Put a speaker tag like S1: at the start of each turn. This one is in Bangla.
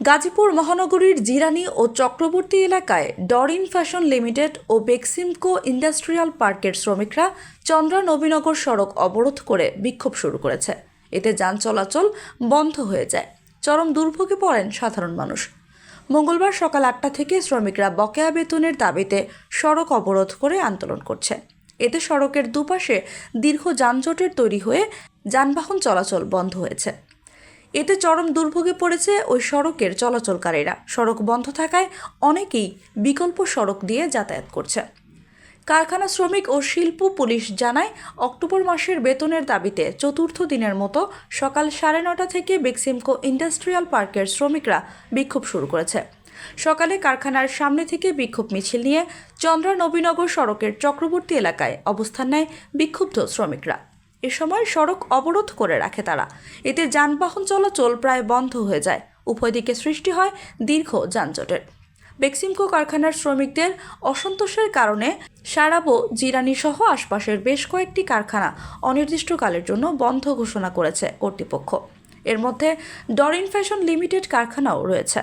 S1: গাজীপুর মহানগরীর জিরানি ও চক্রবর্তী এলাকায় ডরিন ফ্যাশন লিমিটেড ও বেক্সিমকো ইন্ডাস্ট্রিয়াল পার্কের শ্রমিকরা চন্দ্রা নবীনগর সড়ক অবরোধ করে বিক্ষোভ শুরু করেছে। এতে যান চলাচল বন্ধ হয়ে যায়। চরম দুর্ভোগে পড়েন সাধারণ মানুষ। মঙ্গলবার সকাল আটটা থেকে শ্রমিকরা বকেয়া বেতনের দাবিতে সড়ক অবরোধ করে আন্দোলন করছে। এতে সড়কের দুপাশে দীর্ঘ যানজটের তৈরি হয়ে যানবাহন চলাচল বন্ধ হয়েছে। এতে চরম দুর্ভোগে পড়েছে ওই সড়কের চলাচলকারীরা। সড়ক বন্ধ থাকায় অনেকেই বিকল্প সড়ক দিয়ে যাতায়াত করছে। কারখানা শ্রমিক ও শিল্প পুলিশ জানায়, অক্টোবর মাসের বেতনের দাবিতে চতুর্থ দিনের মতো সকাল সাড়ে নটা থেকে বেক্সিমকো ইন্ডাস্ট্রিয়াল পার্কের শ্রমিকরা বিক্ষোভ শুরু করেছে। সকালে কারখানার সামনে থেকে বিক্ষোভ মিছিল নিয়ে চন্দ্রা নবীনগর সড়কের চক্রবর্তী এলাকায় অবস্থান নেয় বিক্ষুব্ধ শ্রমিকরা। এ সময় সড়ক অবরোধ করে রাখে তারা। এতে যানবাহন চলাচল প্রায় বন্ধ হয়ে যায়। উভয় দিকে সৃষ্টি হয় দীর্ঘ যানজটের। বেক্সিমকো কারখানার শ্রমিকদের অসন্তোষের কারণে সারাবো জিরানি সহ আশপাশের বেশ কয়েকটি কারখানা অনির্দিষ্টকালের জন্য বন্ধ ঘোষণা করেছে কর্তৃপক্ষ। এর মধ্যে ডরিন ফ্যাশন লিমিটেড কারখানাও রয়েছে।